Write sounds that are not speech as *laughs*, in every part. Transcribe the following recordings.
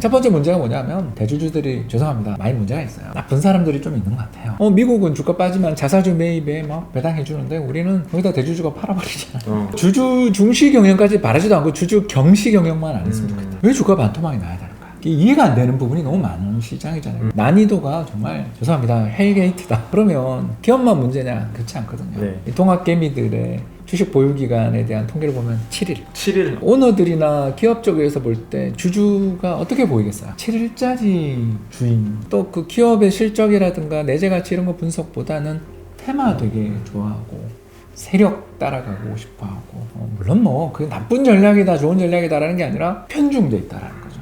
첫 번째 문제가 뭐냐면 대주주들이 죄송합니다. 많이 문제가 있어요. 나쁜 사람들이 좀 있는 것 같아요. 어 미국은 주가 빠지면 자사주 매입에 막 배당해 주는데 우리는 거기다 대주주가 팔아버리잖아요. 어. 주주 중시 경영까지 바라지도 않고 주주 경시 경영만 안 했으면 음. 좋겠다. 왜 주가 반토막이 나야 이게 이해가 안 되는 부분이 너무 많은 시장이잖아요. 난이도가 정말 죄송합니다. 헬게이트다. 그러면 기업만 문제냐? 그렇지 않거든요. 네. 이 통합개미들의 주식 보유 기간에 대한 통계를 보면 7일 7일 오너들이나 기업 쪽에서 볼 때 주주가 어떻게 보이겠어요? 7일짜리 주인 또 그 기업의 실적이라든가 내재 가치 이런 거 분석보다는 테마 되게 좋아하고 세력 따라가고 싶어 하고 어, 물론 뭐 그게 나쁜 전략이다 좋은 전략이다라는 게 아니라 편중돼 있다라는 거죠.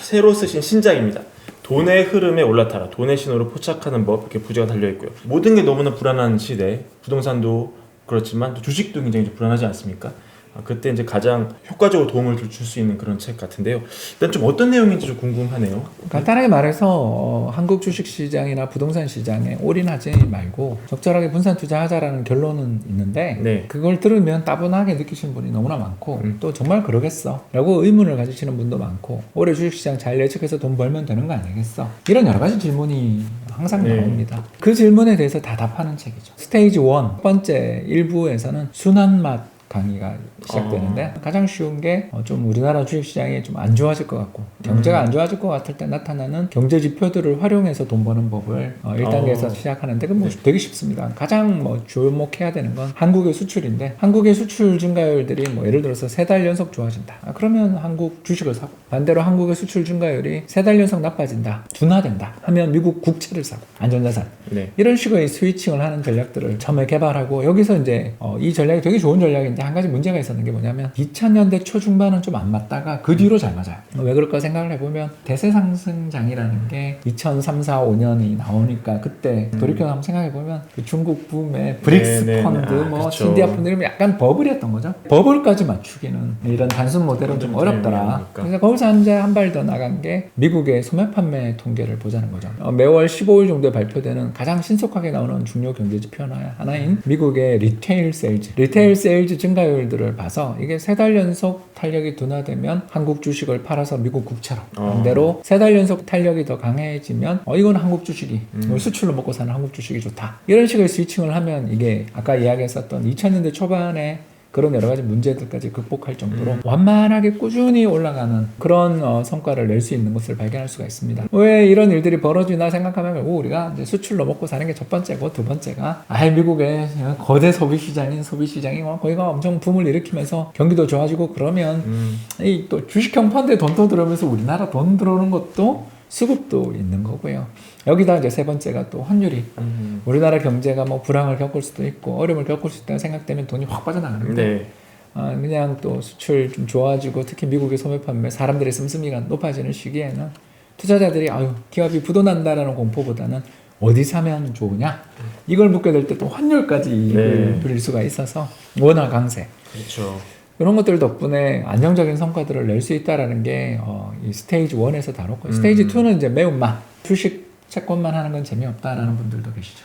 새로 쓰신 신작입니다. 돈의 흐름에 올라타라. 돈의 신호를 포착하는 법 이렇게 부제가 달려 있고요. 모든 게 너무나 불안한 시대. 부동산도 그렇지만 또 주식도 굉장히 좀 불안하지 않습니까? 아, 그때 이제 가장 효과적으로 도움을 줄 수 있는 그런 책 같은데요. 일단 좀 어떤 내용인지 좀 궁금하네요. 간단하게 말해서 어, 한국 주식 시장이나 부동산 시장에 올인하지 말고 적절하게 분산 투자하자라는 결론은 있는데 네. 그걸 들으면 따분하게 느끼시는 분이 너무나 많고 음. 또 정말 그러겠어 라고 의문을 가지시는 분도 많고 올해 주식 시장 잘 예측해서 돈 벌면 되는 거 아니겠어 이런 여러 가지 질문이 항상 네. 나옵니다 그 질문에 대해서 다 답하는 책이죠 스테이지 1 첫 번째 일부에서는 순한 맛 강의가 시작되는데 가장 쉬운 게 좀 우리나라 주식시장이 좀 안 좋아질 것 같고 경제가 음. 안 좋아질 것 같을 때 나타나는 경제 지표들을 활용해서 돈 버는 법을 어, 1단계에서 어. 시작하는데 그건 뭐 네. 되게 쉽습니다. 가장 뭐 주목해야 되는 건 한국의 수출인데 한국의 수출 증가율들이 뭐 예를 들어서 세 달 연속 좋아진다. 아, 그러면 한국 주식을 사고 반대로 한국의 수출 증가율이 세 달 연속 나빠진다. 둔화된다. 하면 미국 국채를 사고 안전자산 네. 이런 식의 스위칭을 하는 전략들을 처음에 개발하고 여기서 이제 어, 이 전략이 되게 좋은 전략인데 한 가지 문제가 있었는 게 뭐냐면 2000년대 초중반은 좀 안 맞다가 그 뒤로 잘 맞아요. 왜 그럴까 생각을 해보면 대세 상승장이라는 게 2003, 4, 5년이 나오니까 그때 돌이켜 한번 생각해보면 그 중국 붐의 브릭스 네, 네, 펀드, 네. 아, 뭐 그쵸. 신디아 펀드 이런 게 약간 버블이었던 거죠. 버블까지 맞추기는 이런 단순 모델은 좀 네, 어렵더라. 그래서 거기서 한발 더 나간 게 미국의 소매 판매 통계를 보자는 거죠. 어, 매월 15일 정도에 발표되는 가장 신속하게 나오는 중요 경제 지표 하나- 하나인 미국의 리테일 세일즈, 리테일 세일즈 증가율들을 봐서 이게 세 달 연속 탄력이 둔화되면 한국 주식을 팔아서 미국 국채로 어. 반대로 세 달 연속 탄력이 더 강해지면 어 이건 한국 주식이 음. 뭐 수출로 먹고 사는 한국 주식이 좋다 이런 식의 스위칭을 하면 이게 아까 이야기했었던 2000년대 초반에 그런 여러 가지 문제들까지 극복할 정도로 음. 완만하게 꾸준히 올라가는 그런 어, 성과를 낼 수 있는 것을 발견할 수가 있습니다. 왜 이런 일들이 벌어지나 생각하면 결국 우리가 이제 수출로 먹고 사는 게 첫 번째고 두 번째가 아 미국의 거대 소비 시장인 소비 시장이 뭐 거기가 엄청 붐을 일으키면서 경기도 좋아지고 그러면 음. 이또 주식형 펀드에 돈 더 들어오면서 우리나라 돈 들어오는 것도 수급도 있는 거고요. 여기다 이제 세 번째가 또 환율이 음. 우리나라 경제가 뭐 불황을 겪을 수도 있고 어려움을 겪을 수 있다고 생각되면 돈이 확 빠져나가는데 네. 아, 그냥 또 수출 좀 좋아지고 특히 미국의 소매 판매 사람들의 씀씀이가 높아지는 시기에는 투자자들이 아유 기업이 부도난다라는 공포보다는 어디 사면 좋으냐 이걸 묻게 될 때 또 환율까지 네. 누릴 수가 있어서 원화 강세 그렇죠. 그런 것들 덕분에 안정적인 성과들을 낼 수 있다라는 게 어, 이 스테이지 1에서 다뤘고 음. 스테이지 2는 이제 매운맛 주식 채권만 하는 건 재미없다라는 분들도 계시죠.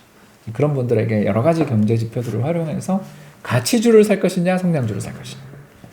그런 분들에게 여러 가지 경제 지표들을 활용해서 가치주를 살 것이냐 성장주를 살 것이냐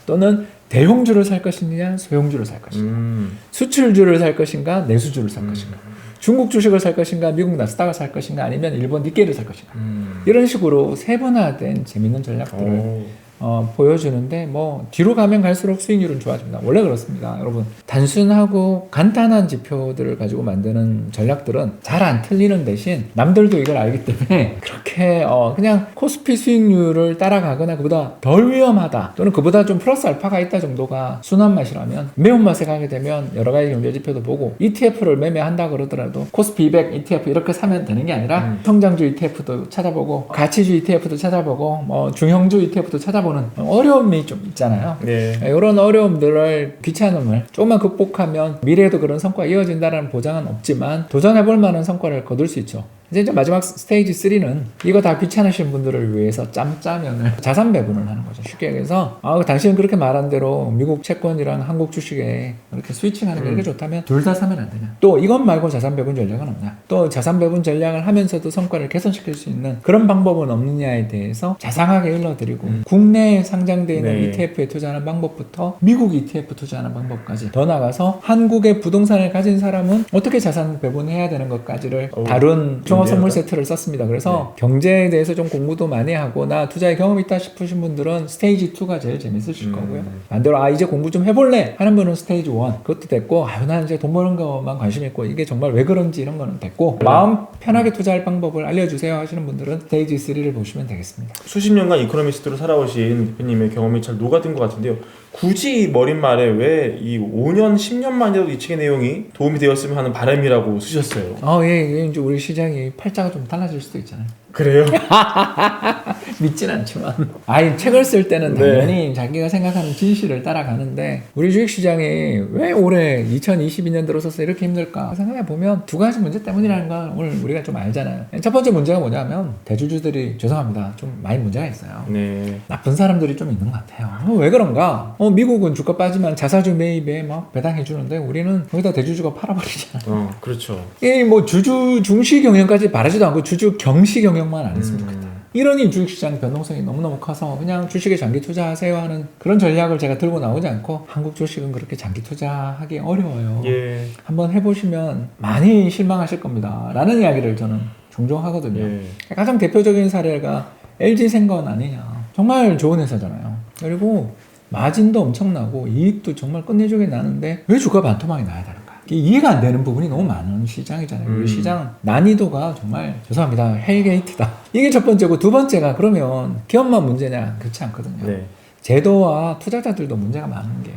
또는 대형주를 살 것이냐 소형주를 살 것이냐 음. 수출주를 살 것인가 내수주를 살 음. 것인가 중국 주식을 살 것인가 미국 나스닥을 살 것인가 아니면 일본 니케이를 살 것인가 음. 이런 식으로 세분화된 재밌는 전략들을 오. 어, 보여주는데 뭐 뒤로 가면 갈수록 수익률은 좋아집니다. 원래 그렇습니다. 여러분 단순하고 간단한 지표들을 가지고 만드는 전략들은 잘 안 틀리는 대신 남들도 이걸 알기 때문에 *laughs* 그렇게 어, 그냥 코스피 수익률을 따라가거나 그보다 덜 위험하다 또는 그보다 좀 플러스 알파가 있다 정도가 순한 맛이라면 매운맛에 가게 되면 여러 가지 경제 지표도 보고 ETF를 매매한다 그러더라도 코스피 200 ETF 이렇게 사면 되는 게 아니라 음. 성장주 ETF도 찾아보고 가치주 ETF도 찾아보고 뭐 중형주 ETF도 찾아보는 어려움이 좀 있잖아요. 네. 이런 어려움들을 귀찮음을 조금만 극복하면 미래에도 그런 성과가 이어진다는 보장은 없지만 도전해볼 만한 성과를 거둘 수 있죠. 이제 이제 마지막 스테이지 3는 이거 다 귀찮으신 분들을 위해서 짬짜면을 자산 배분을 하는 거죠. 쉽게 얘기해서 아, 당신은 그렇게 말한 대로 미국 채권이랑 한국 주식에 이렇게 스위칭하는 게 음. 이렇게 좋다면 둘 다 사면 안 되냐? 또 이것 말고 자산 배분 전략은 없냐? 또 자산 배분 전략을 하면서도 성과를 개선시킬 수 있는 그런 방법은 없느냐에 대해서 자상하게 일러드리고 음. 국내에 상장되어 있는 네. ETF에 투자하는 방법부터 미국 ETF 투자하는 방법까지 더 나가서 한국의 부동산을 가진 사람은 어떻게 자산 배분해야 되는 것까지를 다룬 종합 선물. 세트를 썼습니다. 그래서 네. 경제에 대해서 좀 공부도 많이 하고 나 투자에 경험 있다 싶으신 분들은 스테이지 2가 제일 재밌으실 음. 거고요. 반대로 아 이제 공부 좀 해볼래 하는 분은 스테이지 1 그것도 됐고 아유 난 이제 돈 버는 것만 관심 있고 이게 정말 왜 그런지 이런 거는 됐고 네. 마음 편하게 투자할 방법을 알려주세요 하시는 분들은 스테이지 3를 보시면 되겠습니다. 수십 년간 이코노미스트로 살아오신 대표님의 경험이 잘 녹아든 것 같은데요. 굳이 이 머릿말에 왜 이 5년, 10년 만이라도 이 책의 내용이 도움이 되었으면 하는 바람이라고 쓰셨어요. 어, 예, 예, 이제 우리 시장이 팔자가 좀 달라질 수도 있잖아요. 그래요? *laughs* 믿진 않지만. 아니, 책을 쓸 때는 네. 당연히 자기가 생각하는 진실을 따라가는데, 우리 주식시장이 왜 올해 2022년 들어서서 이렇게 힘들까 생각해 보면 두 가지 문제 때문이라는 걸 오늘 우리가 좀 알잖아요. 첫 번째 문제가 뭐냐면, 대주주들이, 죄송합니다. 좀 많이 문제가 있어요. 네. 나쁜 사람들이 좀 있는 것 같아요. 어, 왜 그런가? 어, 미국은 주가 빠지면 자사주 매입에 막 배당해 주는데 우리는 거기다 대주주가 팔아버리잖아요. 어, 그렇죠. 이뭐 주주 중시 경영까지 바라지도 않고 주주 경시 경영만 안 했으면 좋겠다. 음, 이러니 주식시장 변동성이 너무너무 커서 그냥 주식에 장기 투자하세요 하는 그런 전략을 제가 들고 나오지 않고 한국 주식은 그렇게 장기 투자하기 어려워요. 예. 한번 해보시면 많이 실망하실 겁니다. 라는 이야기를 저는 종종 하거든요. 예. 가장 대표적인 사례가 LG 생건 아니냐. 정말 좋은 회사잖아요. 그리고 마진도 엄청나고 이익도 정말 끝내주게 나는데 왜 주가 반토막이 나야 되는가? 이해가 안 되는 부분이 너무 많은 시장이잖아요. 음. 시장 난이도가 정말 죄송합니다. 헬게이트다. *laughs* 이게 첫 번째고 두 번째가 그러면 기업만 문제냐? 그렇지 않거든요. 네. 제도와 투자자들도 문제가 많은 게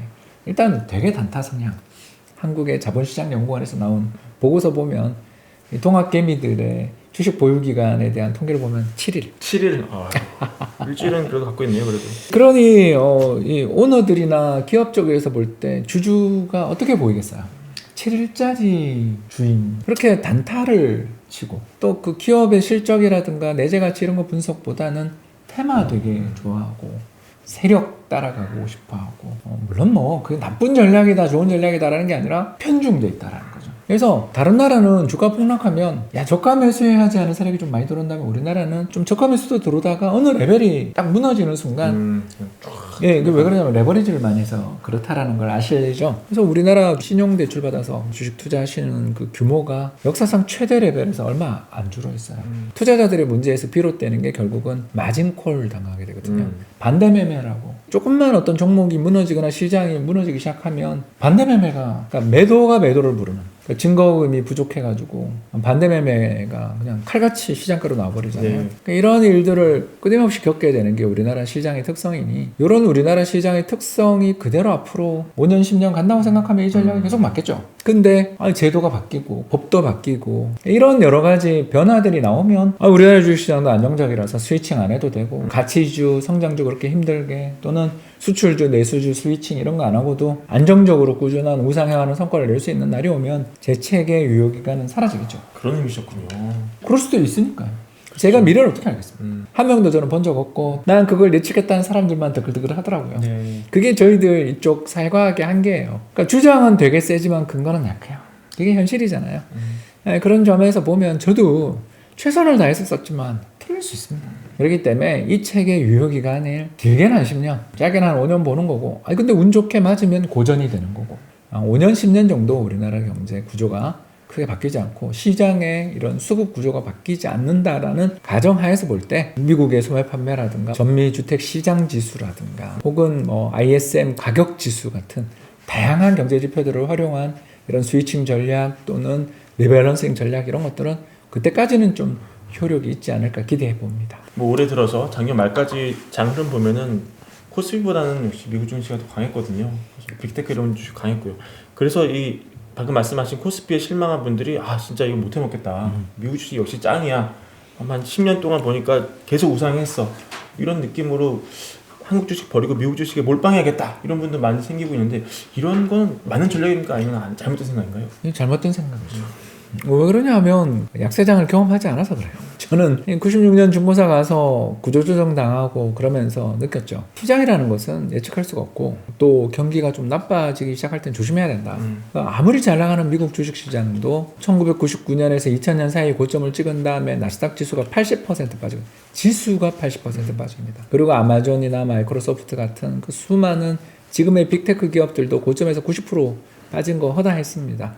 일단 되게 단타 성향. 한국의 자본시장연구원에서 나온 보고서 보면 이 동학개미들의 주식 보유 기간에 대한 통계를 보면 7일. 7일. 아, 일주일은 그래도 갖고 있네요, 그래도. 그러니 어, 이 오너들이나 기업 쪽에서 볼 때 주주가 어떻게 보이겠어요? 7일짜리 주인 그렇게 단타를 치고 또 그 기업의 실적이라든가 내재 가치 이런 거 분석보다는 테마 되게 좋아하고 세력 따라가고 싶어 하고 어, 물론 뭐 그게 나쁜 전략이다 좋은 전략이다라는 게 아니라 편중돼 있다라는 거죠. 그래서 다른 나라는 주가 폭락하면 야 저가 매수해야지 하는 세력이 좀 많이 들어온다면 우리나라는 좀 저가 매수도 들어오다가 어느 레벨이 딱 무너지는 순간 음, 예, 이게 왜 그러냐면 레버리지를 많이 해서 그렇다라는 걸 아시죠? 그래서 우리나라 신용 대출 받아서 주식 투자하시는 그 규모가 역사상 최대 레벨에서 얼마 안 줄어 있어요. 음. 투자자들의 문제에서 비롯되는 게 결국은 마진콜 당하게 되거든요. 음. 반대 매매라고 조금만 어떤 종목이 무너지거나 시장이 무너지기 시작하면 반대 매매가 그러니까 매도가 매도를 부르는 증거금이 부족해가지고 반대 매매가 그냥 칼같이 시장가로 나와버리잖아요. 네. 그러니까 이런 일들을 끊임없이 겪게 되는 게 우리나라 시장의 특성이니 이런 우리나라 시장의 특성이 그대로 앞으로 5년 10년 간다고 생각하면 이 전략이 음. 계속 맞겠죠. 근데 아니, 제도가 바뀌고 법도 바뀌고 이런 여러 가지 변화들이 나오면 아, 우리나라 주식시장도 안정적이라서 스위칭 안 해도 되고 가치주 성장주 그렇게 힘들게 또는 수출주 내수주 스위칭 이런 거 안 하고도 안정적으로 꾸준한 우상향하는 성과를 낼 수 있는 날이 오면 제 책의 유효기간은 사라지겠죠. 그런 의미셨군요. 그럴 수도 있으니까요. 제가 미래를 어떻게 알겠습니까? 음. 한 명도 저는 본 적 없고 난 그걸 예측했다는 사람들만 드글드글 하더라고요. 네. 그게 저희들 이쪽 사회과학의 한계예요. 그러니까 주장은 되게 세지만 근거는 약해요. 그게 현실이잖아요. 음. 네, 그런 점에서 보면 저도 최선을 다해서 썼지만 틀릴 수 있습니다. 그렇기 때문에 이 책의 유효 기간을 길게는 한 10년, 짧게는 한 5년 보는 거고, 아니 근데 운 좋게 맞으면 고전이 되는 거고, 아, 5년 10년 정도 우리나라 경제 구조가 크게 바뀌지 않고 시장의 이런 수급 구조가 바뀌지 않는다라는 가정하에서 볼 때 미국의 소매 판매라든가 전미 주택 시장 지수라든가 혹은 뭐 ISM 가격 지수 같은 다양한 경제 지표들을 활용한 이런 스위칭 전략 또는 리밸런싱 전략 이런 것들은 그때까지는 좀 효력이 있지 않을까 기대해 봅니다. 뭐 올해 들어서 작년 말까지 장 흐름 보면은 코스피보다는 역시 미국 증시가 더 강했거든요. 빅테크 이런 주식 강했고요. 그래서 이 방금 말씀하신 코스피에 실망한 분들이 아 진짜 이거 못 해먹겠다. 미국 주식 역시 짱이야. 한 10년 동안 보니까 계속 우상했어. 이런 느낌으로 한국 주식 버리고 미국 주식에 몰빵해야겠다. 이런 분들 많이 생기고 있는데 이런 건 맞는 전략입니까? 아니면 안- 잘못된 생각인가요? 잘못된 생각이죠. 왜 그러냐면 약세장을 경험하지 않아서 그래요. 저는 96년 중고사 가서 구조조정 당하고 그러면서 느꼈죠. 시장이라는 것은 예측할 수가 없고 또 경기가 좀 나빠지기 시작할 땐 조심해야 된다. 음. 그러니까 아무리 잘 나가는 미국 주식시장도 1999년에서 2000년 사이 고점을 찍은 다음에 나스닥 지수가 80% 빠지고 지수가 80% 빠집니다. 그리고 아마존이나 마이크로소프트 같은 그 수많은 지금의 빅테크 기업들도 고점에서 90% 빠진 거 허다했습니다.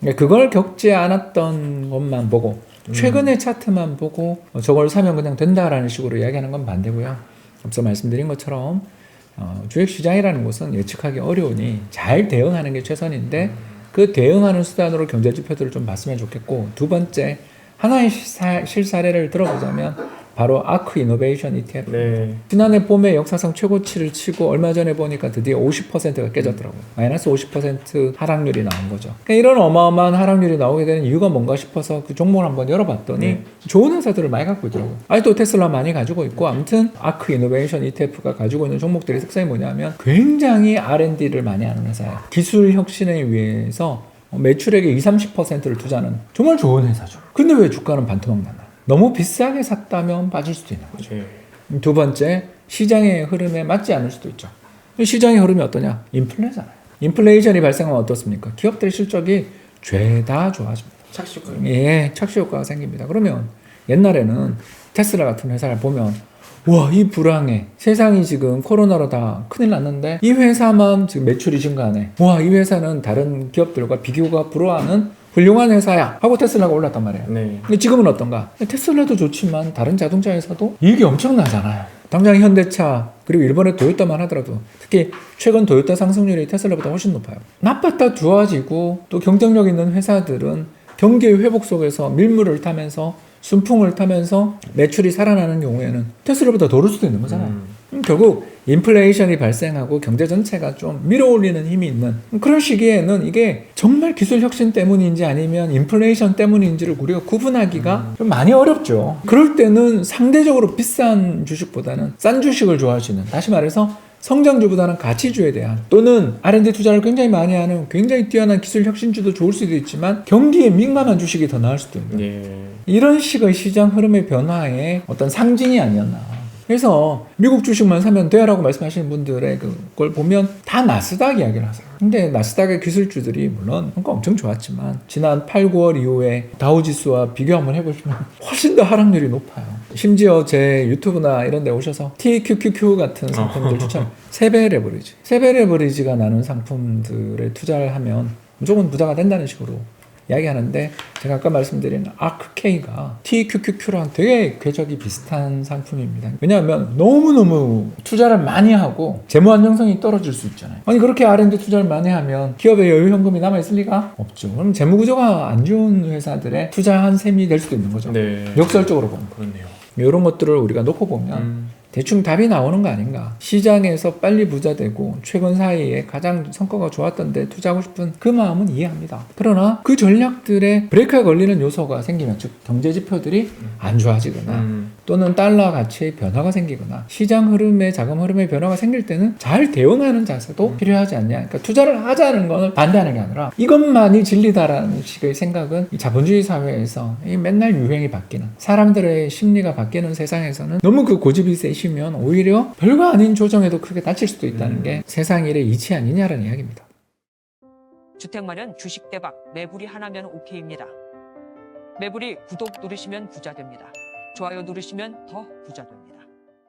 그러니까 그걸 겪지 않았던 것만 보고 최근의 차트만 보고 어, 저걸 사면 그냥 된다라는 식으로 이야기하는 건 반대고요. 앞서 말씀드린 것처럼 어, 주식 시장이라는 것은 예측하기 어려우니 잘 대응하는 게 최선인데 그 대응하는 수단으로 경제 지표들을 좀 봤으면 좋겠고 두 번째 하나의 실사, 실사례를 들어보자면 바로 아크 이노베이션 ETF 네. 지난해 봄에 역사상 최고치를 치고 얼마 전에 보니까 드디어 50%가 깨졌더라고요. 마이너스 50% 하락률이 나온 거죠. 그러니까 이런 어마어마한 하락률이 나오게 되는 이유가 뭔가 싶어서 그 종목을 한번 열어봤더니 네. 좋은 회사들을 많이 갖고 있더라고요. 아직도 테슬라 많이 가지고 있고 아무튼 아크 이노베이션 ETF가 가지고 있는 종목들의 특성이 뭐냐면 굉장히 R&D를 많이 하는 회사예요. 기술 혁신에 위해서 매출액의 20, 30%를 투자하는 정말 좋은 회사죠. 근데 왜 주가는 반토막 났나? 너무 비싸게 샀다면 빠질 수도 있는 거죠. 네. 두 번째, 시장의 흐름에 맞지 않을 수도 있죠. 시장의 흐름이 어떠냐? 인플레잖아요. 인플레이션이 발생하면 어떻습니까? 기업들의 실적이 죄다 좋아집니다. 착시효과. 예, 착시 효과가 생깁니다. 그러면 옛날에는 테슬라 같은 회사를 보면 와, 이 불황에 세상이 지금 코로나로 다 큰일 났는데 이 회사만 지금 매출이 증가하네. 와, 이 회사는 다른 기업들과 비교가 불허하는 훌륭한 회사야. 하고 테슬라가 올랐단 말이에요. 네. 근데 지금은 어떤가? 테슬라도 좋지만 다른 자동차 회사도 이익이 엄청나잖아요. 당장 현대차 그리고 일본의 도요타만 하더라도 특히 최근 도요타 상승률이 테슬라보다 훨씬 높아요. 나빴다 좋아지고 또 경쟁력 있는 회사들은 경기의 회복 속에서 밀물을 타면서 순풍을 타면서 매출이 살아나는 경우에는 테슬라보다 더 오를 수도 있는 거잖아요. 음. 음, 결국 인플레이션이 발생하고 경제 전체가 좀 밀어올리는 힘이 있는 그런 시기에는 이게 정말 기술 혁신 때문인지 아니면 인플레이션 때문인지를 우리가 구분하기가 좀 많이 어렵죠. 그럴 때는 상대적으로 비싼 주식보다는 싼 주식을 좋아할 수 있는 다시 말해서 성장주보다는 가치주에 대한 또는 R&D 투자를 굉장히 많이 하는 굉장히 뛰어난 기술 혁신주도 좋을 수도 있지만 경기에 민감한 주식이 더 나을 수도 있는 네. 이런 식의 시장 흐름의 변화의 어떤 상징이 아니었나. 그래서 미국 주식만 사면 돼라고 말씀하시는 분들의 그걸 보면 다 나스닥 이야기를 하세요. 근데 나스닥의 기술주들이 물론 평가 엄청 좋았지만 지난 8, 9월 이후에 다우 지수와 비교 한번 해보시면 *laughs* 훨씬 더 하락률이 높아요. 심지어 제 유튜브나 이런 데 오셔서 TQQQ 같은 상품들 추천, 세배 레버리지. 세배 레버리지가 나는 상품들에 투자를 하면 무조건 부자가 된다는 식으로 이야기하는데 제가 아까 말씀드린 아크케이가 TQQQ랑 되게 궤적이 비슷한 상품입니다. 왜냐하면 너무너무 투자를 많이 하고 재무 안정성이 떨어질 수 있잖아요. 아니 그렇게 R&D 투자를 많이 하면 기업의 여유 현금이 남아 있을 리가 없죠. 그럼 재무 구조가 안 좋은 회사들의 투자한 셈이 될 수도 있는 거죠. 네. 역설적으로 보면 그렇네요. 이런 것들을 우리가 놓고 보면 음. 대충 답이 나오는 거 아닌가. 시장에서 빨리 부자 되고 최근 사이에 가장 성과가 좋았던데 투자하고 싶은 그 마음은 이해합니다. 그러나 그 전략들에 브레이크가 걸리는 요소가 생기면 즉 경제 지표들이 안 좋아지거나 음. 또는 달러 가치의 변화가 생기거나 시장 흐름에 자금 흐름의 변화가 생길 때는 잘 대응하는 자세도 필요하지 않냐. 그러니까 투자를 하자는 것을 반대하는 게 아니라 이것만이 진리다라는 식의 생각은 이 자본주의 사회에서 이 맨날 유행이 바뀌는 사람들의 심리가 바뀌는 세상에서는 너무 그 고집이 세시면 오히려 별거 아닌 조정에도 크게 다칠 수도 있다는 게 세상 일의 이치 아니냐라는 이야기입니다. 주택 마련 주식 대박 매불이 하나면 오케이입니다. 매불이 구독 누르시면 부자 됩니다. 좋아요 누르시면 더 부자 됩니다.